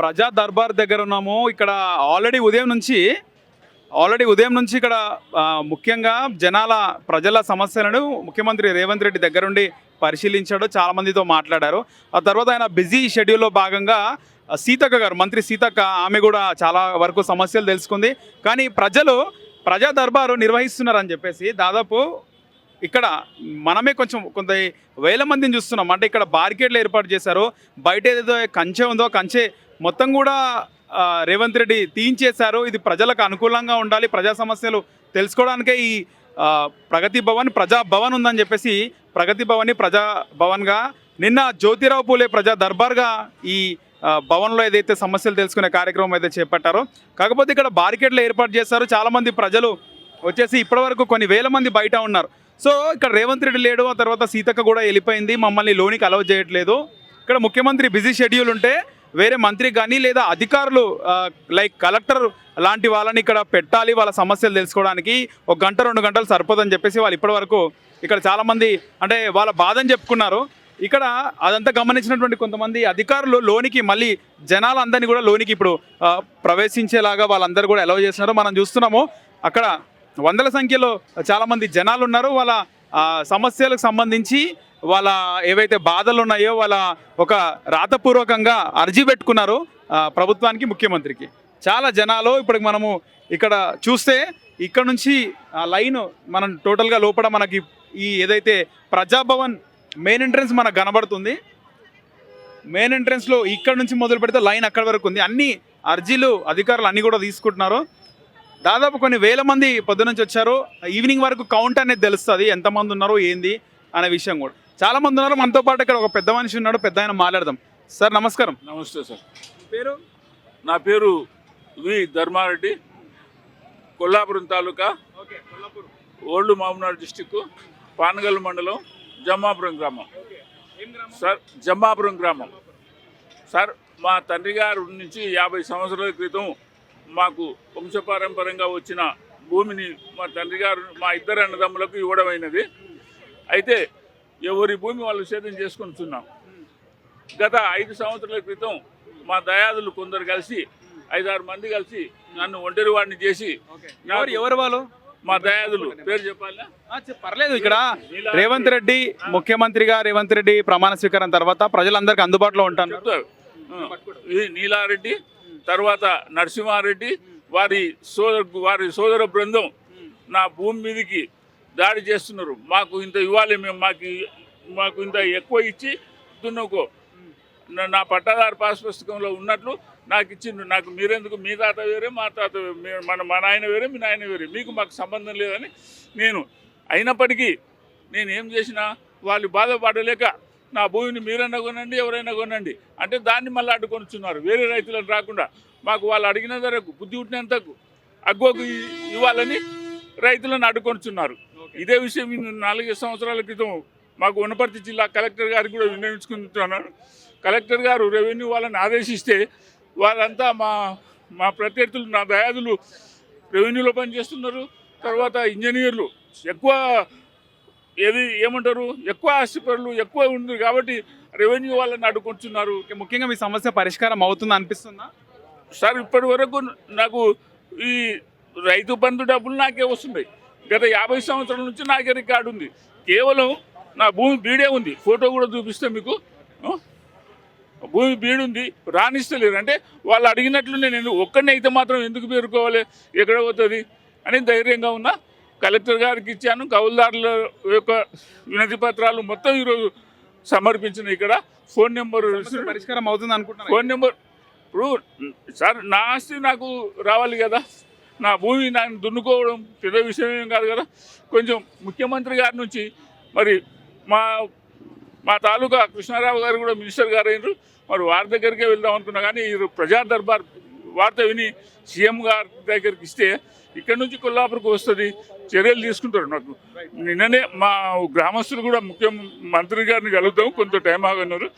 ప్రజా దర్బార్ దగ్గర ఉన్నాము. ఇక్కడ ఆల్రెడీ ఉదయం నుంచి ఆల్రెడీ ఉదయం నుంచి ఇక్కడ ముఖ్యంగా జనాల ప్రజల సమస్యలను ముఖ్యమంత్రి రేవంత్ రెడ్డి దగ్గరుండి పరిశీలించాడు చాలామందితో మాట్లాడారు. ఆ తర్వాత ఆయన బిజీ షెడ్యూల్లో భాగంగా సీతక్క గారు మంత్రి సీతక్క ఆమె కూడా చాలా వరకు సమస్యలు తెలుసుకుంది. కానీ ప్రజలు ప్రజా దర్బారు నిర్వహిస్తున్నారని చెప్పేసి దాదాపు ఇక్కడ మనమే కొంచెం కొంత వేల మందిని చూస్తున్నాం. అంటే ఇక్కడ బార్కెట్లు ఏర్పాటు చేశారు. బయట ఏదో కంచె ఉందో కంచె మొత్తం కూడా రేవంత్ రెడ్డి తీయించేశారు. ఇది ప్రజలకు అనుకూలంగా ఉండాలి. ప్రజా సమస్యలు తెలుసుకోవడానికే ఈ ప్రగతి భవన్ ప్రజా భవన్ ఉందని చెప్పేసి ప్రగతి భవన్ని ప్రజా భవన్గా నిన్న జ్యోతిరావు పూలే ప్రజా దర్బార్గా ఈ భవన్లో ఏదైతే సమస్యలు తెలుసుకునే కార్యక్రమం అయితే చేపట్టారో కాకపోతే ఇక్కడ బారికేడ్లు ఏర్పాటు చేశారు. చాలామంది ప్రజలు వచ్చేసి ఇప్పటివరకు కొన్ని వేల మంది బయట ఉన్నారు. సో ఇక్కడ రేవంత్ రెడ్డి లేడు ఆ తర్వాత సీతక్క కూడా వెళ్ళిపోయింది. మమ్మల్ని లోనికి అలౌ చేయట్లేదు. ఇక్కడ ముఖ్యమంత్రి బిజీ షెడ్యూల్ ఉంటే వేరే మంత్రి కానీ లేదా అధికారులు లైక్ కలెక్టర్ లాంటి వాళ్ళని ఇక్కడ పెట్టాలి వాళ్ళ సమస్యలు తెలుసుకోవడానికి ఒక గంట రెండు గంటలు సరిపోదని చెప్పేసి వాళ్ళు ఇప్పటివరకు ఇక్కడ చాలామంది అంటే వాళ్ళ బాధని చెప్పుకున్నారు. ఇక్కడ అదంతా గమనించినటువంటి కొంతమంది అధికారులు లోనికి మళ్ళీ జనాలందరినీ కూడా లోనికి ఇప్పుడు ప్రవేశించేలాగా వాళ్ళందరూ కూడా అలౌ చేస్తున్నారు. మనం చూస్తున్నాము అక్కడ వందల సంఖ్యలో చాలామంది జనాలు ఉన్నారు. వాళ్ళ సమస్యలకు సంబంధించి వాళ్ళ ఏవైతే బాధలు ఉన్నాయో వాళ్ళ ఒక రాతపూర్వకంగా అర్జీ పెట్టుకున్నారు ప్రభుత్వానికి ముఖ్యమంత్రికి. చాలా జనాలు ఇప్పుడు మనము ఇక్కడ చూస్తే ఇక్కడ నుంచి ఆ లైన్ మనం టోటల్గా లోపల మనకి ఈ ఏదైతే ప్రజాభవన్ మెయిన్ ఎంట్రన్స్ మనకు కనబడుతుంది. మెయిన్ ఎంట్రన్స్లో ఇక్కడ నుంచి మొదలు పెడితే లైన్ అక్కడ వరకు ఉంది. అన్ని అర్జీలు అధికారులు అన్నీ కూడా తీసుకుంటున్నారు. దాదాపు కొన్ని వేల మంది పొద్దునుంచి వచ్చారు. ఈవినింగ్ వరకు కౌంట్ అనేది తెలుస్తుంది ఎంతమంది ఉన్నారు ఏంది అనే విషయం కూడా. చాలా మంది ఉన్నారు. మనతో పాటు ఇక్కడ ఒక పెద్ద మనిషి ఉన్నాడు. పెద్ద ఆయన మాట్లాడదాం. సార్ నమస్కారం. నమస్తే సార్. పేరు? నా పేరు V Dharmareddy. Kollapuram taluka old Mamanadu district Panagal మండలం జమ్మాపురం గ్రామం. సార్ జమ్మాపురం గ్రామం. సార్ మా తండ్రి గారి నుంచి యాభై సంవత్సరాల క్రితం మాకు వంశపారంపర్యంగా వచ్చిన భూమిని మా తండ్రి గారు మా ఇద్దరు అన్నదమ్ములకు ఇవ్వడమైనది. అయితే ఎవరి భూమి వాళ్ళు సేద్యం చేసుకుంటున్నాం. గత ఐదు సంవత్సరాల క్రితం మా దయాదులు కొందరు కలిసి ఐదారు మంది కలిసి నన్ను ఒంటరి వాడిని చేసి ఎవరు ఎవరు వాళ్ళు? మా దయాదులు. పేరు చెప్పాలా? పర్లేదు ఇక్కడ. రేవంత్ రెడ్డి ముఖ్యమంత్రిగా రేవంత్ రెడ్డి ప్రమాణ స్వీకారం తర్వాత ప్రజలందరికీ అందుబాటులో ఉంటాను ఇది నీలారెడ్డి తర్వాత నరసింహారెడ్డి వారి సోదర వారి సోదర బృందం నా భూమి మీదకి దాడి చేస్తున్నారు. మాకు ఇంత ఇవ్వాలి మేము మాకు మాకు ఇంత ఎక్కువ ఇచ్చి దున్నుకో. నా- పట్టాదారు పాస్ పుస్తకంలో ఉన్నట్లు నాకు ఇచ్చిండు. నాకు మీరెందుకు? మీ తాత వేరే మా తాత మన మా నాయన వేరే మీ నాయన వేరే. మీకు మాకు సంబంధం లేదని నేను అయినప్పటికీ నేను ఏం చేసినా వాళ్ళు బాధపడలేక నా భూమిని మీరైనా కొనండి ఎవరైనా కొనండి. అంటే దాన్ని మళ్ళీ అడ్డుకొనిచున్నారు. వేరే రైతులను రాకుండా మాకు వాళ్ళు అడిగిన ధరకు బుద్ధి పుట్టినంతకు అగ్గోకు ఇవ్వాలని రైతులను అడ్డుకొనిచున్నారు. ఇదే విషయం నేను నాలుగైదు సంవత్సరాల క్రితం మాకు వనపర్తి జిల్లా కలెక్టర్ గారికి కూడా విన్నవించుకుంటున్నాను కలెక్టర్ గారు రెవెన్యూ వాళ్ళని ఆదేశిస్తే వాళ్ళంతా మా మా ప్రత్యర్థులు నా దయాదులు రెవెన్యూలో పనిచేస్తున్నారు. తర్వాత ఇంజనీర్లు ఎక్కువ ఏది ఏమంటారు? ఎక్కువ ఆస్తిపరులు ఎక్కువ ఉంది కాబట్టి రెవెన్యూ వాళ్ళని అడ్డుకుంటున్నారు. ముఖ్యంగా మీ సమస్య పరిష్కారం అవుతుంది అనిపిస్తుందా? సార్ ఇప్పటి వరకు నాకు ఈ రైతు బంధు డబ్బులు నాకే వస్తున్నాయి. గత యాభై సంవత్సరాల నుంచి నాకే రికార్డు ఉంది. కేవలం నా భూమి బీడే ఉంది. ఫోటో కూడా చూపిస్తే మీకు? భూమి బీడుంది రాణిస్తలేరు అంటే వాళ్ళు అడిగినట్లు నేను ఒక్కడిని అయితే మాత్రం ఎందుకు పేరుకోవాలి? ఎక్కడ పోతుంది? అని ధైర్యంగా ఉన్నా కలెక్టర్ గారికి ఇచ్చాను. కౌలుదారుల యొక్క వినతి పత్రాలు మొత్తం ఈరోజు సమర్పించిన ఇక్కడ. ఫోన్ నెంబర్ పరిష్కారం అవుతుంది అనుకుంటున్నా ఫోన్ నెంబర్ ఇప్పుడు సార్ నా ఆస్తి నాకు రావాలి కదా. నా భూమి నన్ను దున్నుకోవడం పెద్ద విషయం కాదు కదా. కొంచెం ముఖ్యమంత్రి గారి నుంచి మరి మా మా తాలూకా కృష్ణారావు గారు కూడా మినిస్టర్ గారు అయినారు మరి వారి దగ్గరికే వెళ్దాం అనుకున్నా కానీ ఈ ప్రజా దర్బార్ వార్త విని సీఎం గారి దగ్గరికి ఇస్తే ఇక్కడ నుంచి కొల్లాపూర్కి వస్తుంది చర్యలు తీసుకుంటారు నాకు. నిన్ననే మా గ్రామస్తులు కూడా ముఖ్యమంత్రి గారిని కలుగుతాం కొంత టైం ఆగన్నారు